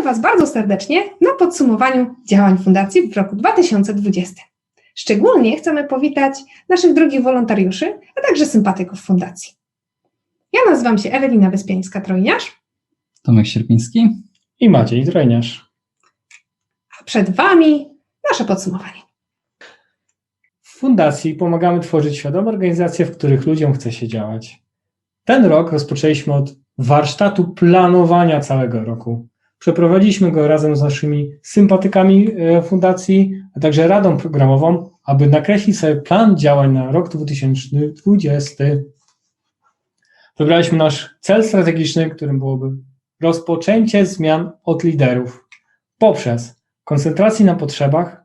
Witamy Was bardzo serdecznie na podsumowaniu działań Fundacji w roku 2020. Szczególnie chcemy powitać naszych drogich wolontariuszy, a także sympatyków Fundacji. Ja nazywam się Ewelina Wyspiańska-Trojniarz, Tomek Sierpiński. i Maciej Trojniarz. a przed Wami nasze podsumowanie. W fundacji pomagamy tworzyć świadome organizacje, w których ludziom chce się działać. Ten rok rozpoczęliśmy od warsztatu planowania całego roku. Przeprowadziliśmy go razem z naszymi sympatykami e, fundacji, a także radą programową, aby nakreślić sobie plan działań na rok 2020. Wybraliśmy nasz cel strategiczny, którym byłoby rozpoczęcie zmian od liderów poprzez koncentrację na potrzebach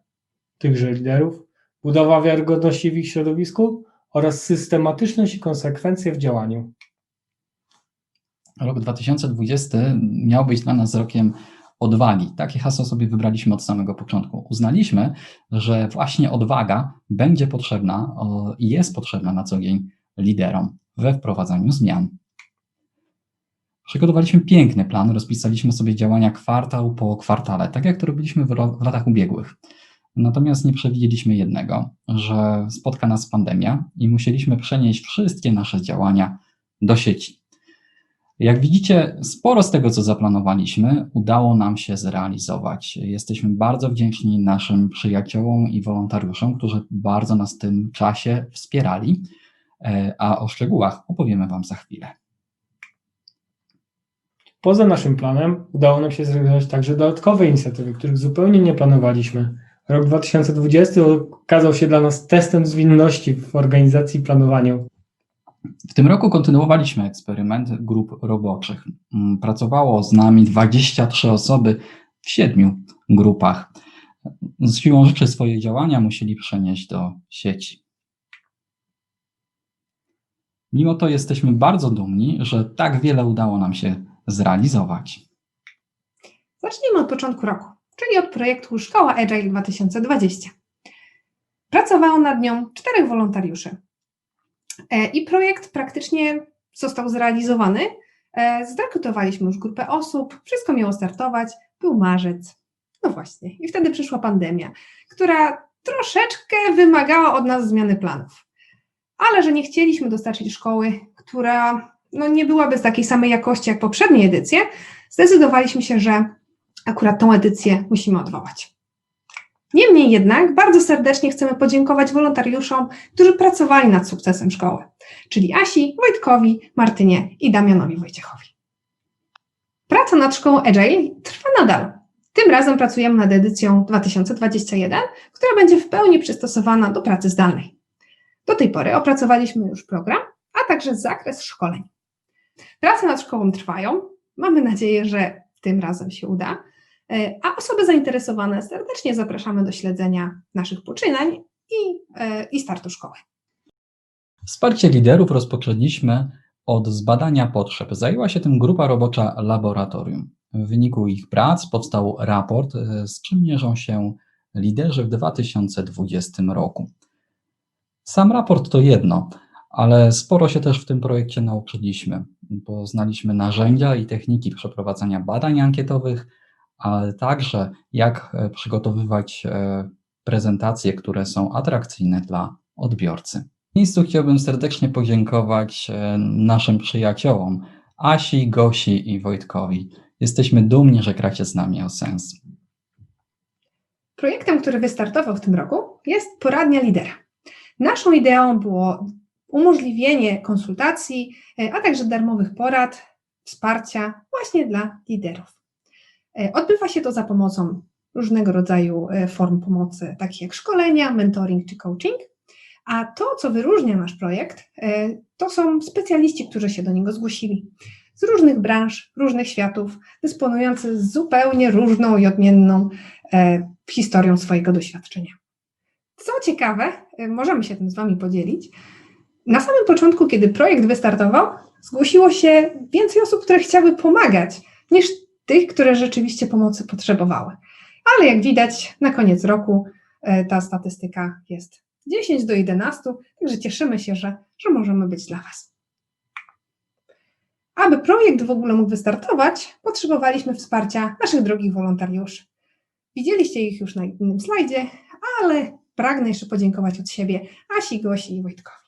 tychże liderów, budowa wiarygodności w ich środowisku oraz systematyczność i konsekwencje w działaniu. Rok 2020 miał być dla nas rokiem odwagi. Takie hasło sobie wybraliśmy od samego początku. Uznaliśmy, że właśnie odwaga będzie potrzebna i jest potrzebna na co dzień liderom we wprowadzaniu zmian. Przygotowaliśmy piękny plan, rozpisaliśmy sobie działania kwartał po kwartale, tak jak to robiliśmy w, ro- w latach ubiegłych. Natomiast nie przewidzieliśmy jednego, że spotka nas pandemia i musieliśmy przenieść wszystkie nasze działania do sieci. Jak widzicie, sporo z tego, co zaplanowaliśmy, udało nam się zrealizować. Jesteśmy bardzo wdzięczni naszym przyjaciołom i wolontariuszom, którzy bardzo nas w tym czasie wspierali, e, a o szczegółach opowiemy Wam za chwilę. Poza naszym planem udało nam się zrealizować także dodatkowe inicjatywy, których zupełnie nie planowaliśmy. Rok 2020 okazał się dla nas testem zwinności w organizacji i planowaniu. W tym roku kontynuowaliśmy eksperyment grup roboczych. Mm, Pracowało z nami 23 osoby w siedmiu grupach. Z siłą rzeczy swoje działania musieli przenieść do sieci. Mimo to jesteśmy bardzo dumni, że tak wiele udało nam się zrealizować. Zacznijmy od początku roku, czyli od projektu Szkoła Agile 2020. Pracowało nad nią czterech wolontariuszy. E, I projekt praktycznie został zrealizowany. E, Zrekrutowaliśmy już grupę osób, wszystko miało startować, był marzec. No właśnie, i wtedy przyszła pandemia, która troszeczkę wymagała od nas zmiany planów. Ale że nie chcieliśmy dostarczyć szkoły, która no, nie byłaby z takiej samej jakości jak poprzednie edycje, zdecydowaliśmy się, że akurat tą edycję musimy odwołać. Niemniej jednak bardzo serdecznie chcemy podziękować wolontariuszom, którzy pracowali nad sukcesem szkoły, czyli Asi, Wojtkowi, Martynie i Damianowi Wojciechowi. Praca nad szkołą Agile trwa nadal. Tym razem pracujemy nad edycją 2021, która będzie w pełni przystosowana do pracy zdalnej. Do tej pory opracowaliśmy już program, a także zakres szkoleń. Prace nad szkołą trwają. Mamy nadzieję, że tym razem się uda. E, A osoby zainteresowane serdecznie zapraszamy do śledzenia naszych poczynań i, e, i startu szkoły. Wsparcie liderów rozpoczęliśmy od zbadania potrzeb. Zajęła się tym grupa robocza laboratorium. W wyniku ich prac powstał raport, e, z czym mierzą się liderzy w 2020 roku. Sam raport to jedno, ale sporo się też w tym projekcie nauczyliśmy. Poznaliśmy narzędzia i techniki przeprowadzania badań ankietowych, ale także jak e, przygotowywać e, prezentacje, które są atrakcyjne dla odbiorcy. W miejscu chciałbym serdecznie podziękować e, naszym przyjaciołom Asi, Gosi i Wojtkowi. Jesteśmy dumni, że gracie z nami o sens. Projektem, który wystartował w tym roku, jest poradnia lidera. Naszą ideą było umożliwienie konsultacji, a także darmowych porad, wsparcia właśnie dla liderów. E, Odbywa się to za pomocą różnego rodzaju e, form pomocy, takich jak szkolenia, mentoring czy coaching. A to, co wyróżnia nasz projekt, e, to są specjaliści, którzy się do niego zgłosili. Z różnych branż, różnych światów, dysponujący zupełnie różną i odmienną historią swojego doświadczenia. Co ciekawe, możemy się tym z Wami podzielić. Na samym początku, kiedy projekt wystartował, zgłosiło się więcej osób, które chciały pomagać, niż tych, które rzeczywiście pomocy potrzebowały. Ale jak widać, na koniec roku e, ta statystyka jest 10 do 11, także cieszymy się, że, że możemy być dla Was. Aby projekt w ogóle mógł wystartować, potrzebowaliśmy wsparcia naszych drogich wolontariuszy. Widzieliście ich już na innym slajdzie, ale pragnę jeszcze podziękować od siebie Asi, Gosi i Wojtkowi.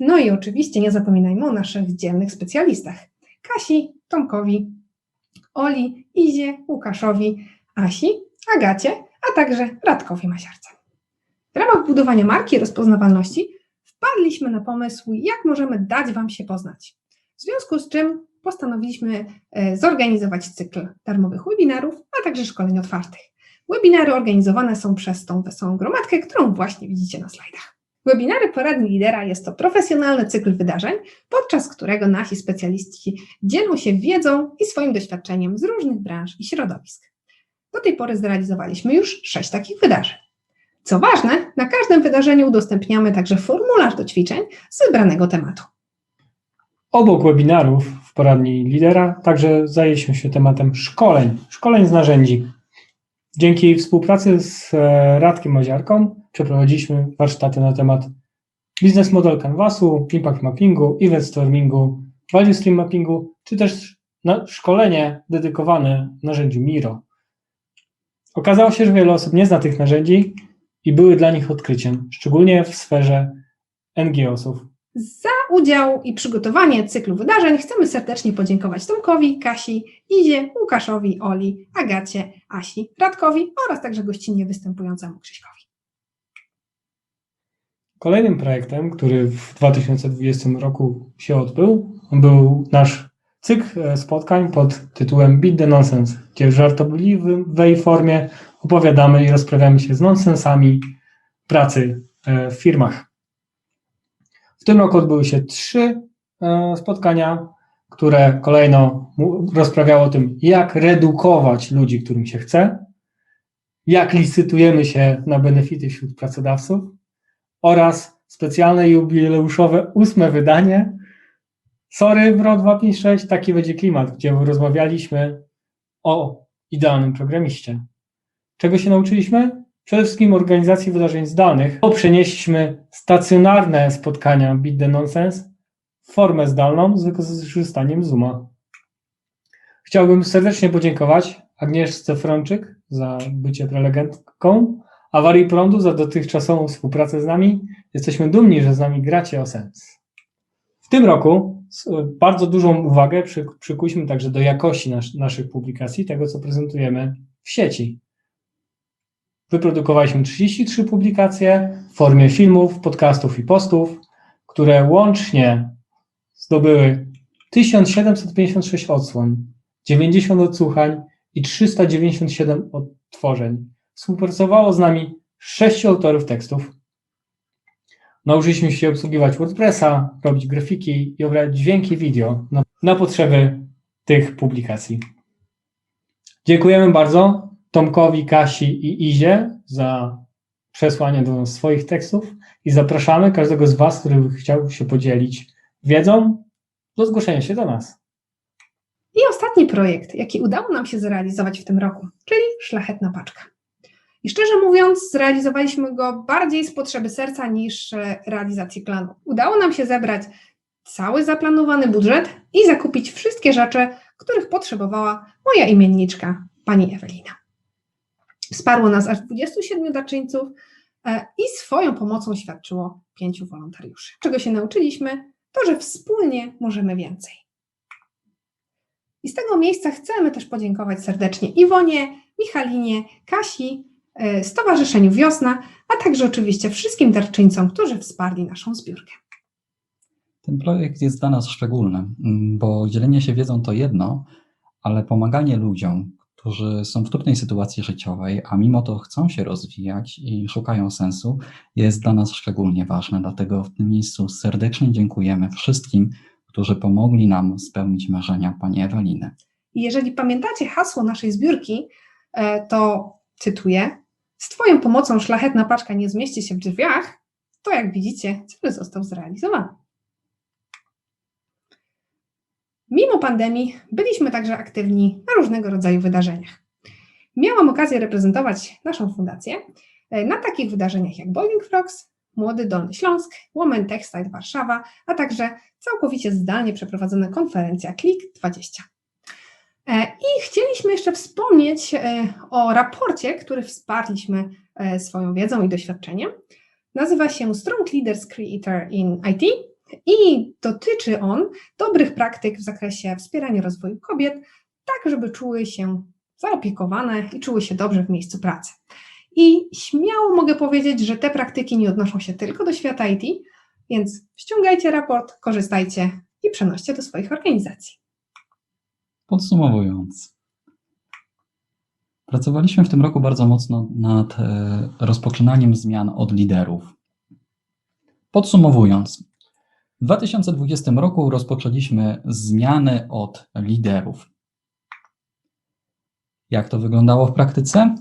No i oczywiście nie zapominajmy o naszych dzielnych specjalistach. Kasi, Tomkowi, Oli, Izie, Łukaszowi, Asi, Agacie, a także Radkowi Masiarce. W ramach budowania marki rozpoznawalności wpadliśmy na pomysł, jak możemy dać Wam się poznać. W związku z czym postanowiliśmy e, zorganizować cykl darmowych webinarów, a także szkoleń otwartych. Webinary organizowane są przez tą wesołą gromadkę, którą właśnie widzicie na slajdach. Webinary Poradni Lidera jest to profesjonalny cykl wydarzeń, podczas którego nasi specjaliści dzielą się wiedzą i swoim doświadczeniem z różnych branż i środowisk. Do tej pory zrealizowaliśmy już sześć takich wydarzeń. Co ważne, na każdym wydarzeniu udostępniamy także formularz do ćwiczeń z wybranego tematu. Obok webinarów w poradni lidera także zajęliśmy się tematem szkoleń, szkoleń z narzędzi. Dzięki współpracy z e, Radkiem Maziarką przeprowadziliśmy warsztaty na temat business model canvasu, impact mappingu, event stormingu, value stream mappingu, czy też szkolenie dedykowane narzędziu Miro. Okazało się, że wiele osób nie zna tych narzędzi i były dla nich odkryciem, szczególnie w sferze NGO-sów. Za udział i przygotowanie cyklu wydarzeń chcemy serdecznie podziękować Tomkowi, Kasi, Izie, Łukaszowi, Oli, Agacie, Asi, Radkowi oraz także gościnnie występującemu Krzyśkowi. Kolejnym projektem, który w 2020 roku się odbył, był nasz cykl e, spotkań pod tytułem Beat the Nonsense, gdzie w żartobliwej formie opowiadamy i rozprawiamy się z nonsensami pracy e, w firmach. W tym roku odbyły się trzy e, spotkania, które kolejno rozprawiały o tym, jak redukować ludzi, którym się chce, jak licytujemy się na benefity wśród pracodawców oraz specjalne jubileuszowe ósme wydanie. Sorry, Bro 256, taki będzie klimat, gdzie rozmawialiśmy o idealnym programiście. Czego się nauczyliśmy? Przede wszystkim organizacji wydarzeń zdalnych, bo przenieśliśmy stacjonarne spotkania Beat the Nonsense w formę zdalną z wykorzystaniem Zooma. Chciałbym serdecznie podziękować Agnieszce Frączyk za bycie prelegentką, Awarii Prądu za dotychczasową współpracę z nami. Jesteśmy dumni, że z nami gracie o sens. W tym roku s- bardzo dużą uwagę przy, także do jakości nas, naszych publikacji, tego co prezentujemy w sieci. Wyprodukowaliśmy 33 publikacje w formie filmów, podcastów i postów, które łącznie zdobyły 1756 odsłon, 90 odsłuchań i 397 odtworzeń. Współpracowało z nami sześciu autorów tekstów. Nauczyliśmy się obsługiwać WordPressa, robić grafiki i obrać dźwięki wideo na, na potrzeby tych publikacji. Dziękujemy bardzo Tomkowi, Kasi i Izie za przesłanie do nas swoich tekstów i zapraszamy każdego z Was, który chciał się podzielić wiedzą, do zgłoszenia się do nas. I ostatni projekt, jaki udało nam się zrealizować w tym roku, czyli Szlachetna Paczka. I szczerze mówiąc, zrealizowaliśmy go bardziej z potrzeby serca niż e, realizacji planu. Udało nam się zebrać cały zaplanowany budżet i zakupić wszystkie rzeczy, których potrzebowała moja imienniczka, pani Ewelina. Wsparło nas aż 27 darczyńców e, i swoją pomocą świadczyło pięciu wolontariuszy. Czego się nauczyliśmy, to że wspólnie możemy więcej. I z tego miejsca chcemy też podziękować serdecznie Iwonie, Michalinie, Kasi, Stowarzyszeniu Wiosna, a także oczywiście wszystkim darczyńcom, którzy wsparli naszą zbiórkę. Ten projekt jest dla nas szczególny, mm, bo dzielenie się wiedzą to jedno, ale pomaganie ludziom, którzy są w trudnej sytuacji życiowej, a mimo to chcą się rozwijać i szukają sensu, jest dla nas szczególnie ważne. Dlatego w tym miejscu serdecznie dziękujemy wszystkim, którzy pomogli nam spełnić marzenia pani Eweliny. Jeżeli pamiętacie hasło naszej zbiórki, e, to cytuję: Z Twoją pomocą szlachetna paczka nie zmieści się w drzwiach, to jak widzicie, cel został zrealizowany. Mimo pandemii byliśmy także aktywni na różnego rodzaju wydarzeniach. Miałam okazję reprezentować naszą fundację e, na takich wydarzeniach jak Boiling Frogs, Młody Dolny Śląsk, Women Textile Warszawa, a także całkowicie zdalnie przeprowadzona konferencja Klik20. E, I chcieliśmy jeszcze wspomnieć e, o raporcie, który wsparliśmy e, swoją wiedzą i doświadczeniem. Nazywa się Strong Leaders Creator in IT i dotyczy on dobrych praktyk w zakresie wspierania rozwoju kobiet, tak żeby czuły się zaopiekowane i czuły się dobrze w miejscu pracy. I śmiało mogę powiedzieć, że te praktyki nie odnoszą się tylko do świata IT, więc ściągajcie raport, korzystajcie i przenoście do swoich organizacji. Podsumowując, pracowaliśmy w tym roku bardzo mocno nad e, rozpoczynaniem zmian od liderów. Podsumowując, w 2020 roku rozpoczęliśmy zmiany od liderów. Jak to wyglądało w praktyce?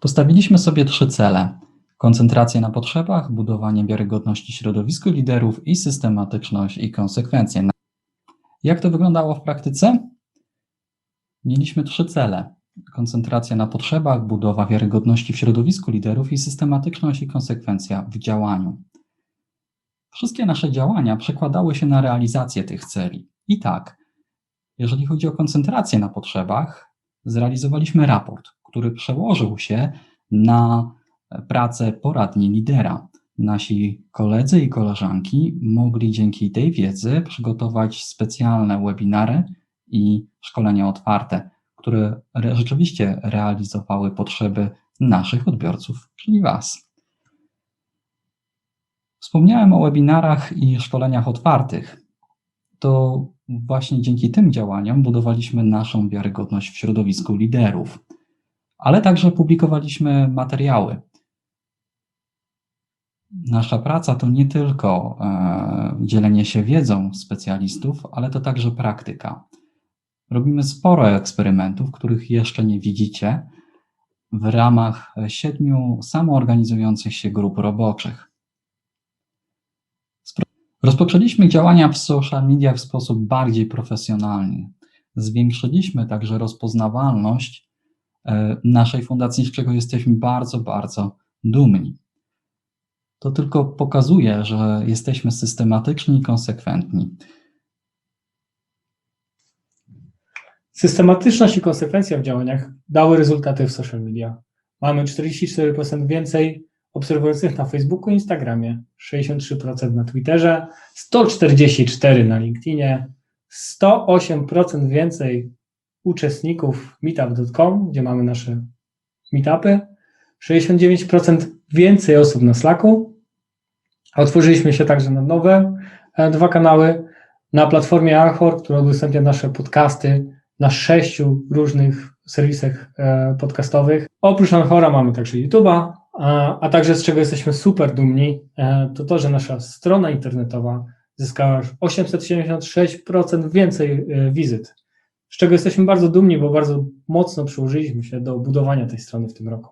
Postawiliśmy sobie trzy cele: koncentrację na potrzebach, budowanie wiarygodności środowisku liderów i systematyczność i konsekwencje. Jak to wyglądało w praktyce? Mieliśmy trzy cele: koncentracja na potrzebach, budowa wiarygodności w środowisku liderów i systematyczność i konsekwencja w działaniu. Wszystkie nasze działania przekładały się na realizację tych celi. I tak, jeżeli chodzi o koncentrację na potrzebach, zrealizowaliśmy raport, który przełożył się na pracę poradni lidera. Nasi koledzy i koleżanki mogli dzięki tej wiedzy przygotować specjalne webinary i szkolenia otwarte, które re- rzeczywiście realizowały potrzeby naszych odbiorców, czyli Was. Wspomniałem o webinarach i szkoleniach otwartych. To właśnie dzięki tym działaniom budowaliśmy naszą wiarygodność w środowisku liderów, ale także publikowaliśmy materiały. Nasza praca to nie tylko e, dzielenie się wiedzą specjalistów, ale to także praktyka. Robimy sporo eksperymentów, których jeszcze nie widzicie, w ramach siedmiu samoorganizujących się grup roboczych. Rozpoczęliśmy działania w social mediach w sposób bardziej profesjonalny. Zwiększyliśmy także rozpoznawalność e, naszej fundacji, z czego jesteśmy bardzo, bardzo dumni. To tylko pokazuje, że jesteśmy systematyczni i konsekwentni. Systematyczność i konsekwencja w działaniach dały rezultaty w social media. Mamy 44% więcej obserwujących na Facebooku i Instagramie, 63% na Twitterze, 144% na LinkedInie, 108% więcej uczestników meetup.com, gdzie mamy nasze meetupy, 69% więcej osób na Slacku. Otworzyliśmy się także na nowe e, dwa kanały na platformie Anchor, która udostępnia nasze podcasty na sześciu różnych serwisach e, podcastowych. Oprócz Anchora mamy także YouTube'a, a, a także z czego jesteśmy super dumni, e, to to, że nasza strona internetowa zyskała już 876% więcej e, wizyt. Z czego jesteśmy bardzo dumni, bo bardzo mocno przyłożyliśmy się do budowania tej strony w tym roku.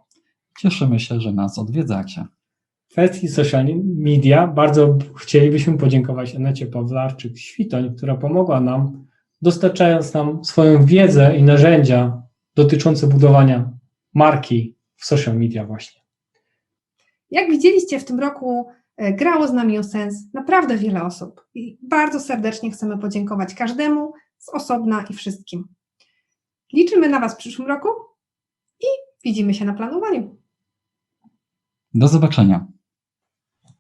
Cieszymy się, że nas odwiedzacie. W kwestii social media bardzo chcielibyśmy podziękować Anecie Pawlarczyk-Świtoń, która pomogła nam, dostarczając nam swoją wiedzę i narzędzia dotyczące budowania marki w social media właśnie. Jak widzieliście, w tym roku e, grało z nami o sens naprawdę wiele osób i bardzo serdecznie chcemy podziękować każdemu z osobna i wszystkim. Liczymy na Was w przyszłym roku i widzimy się na planowaniu. Do zobaczenia.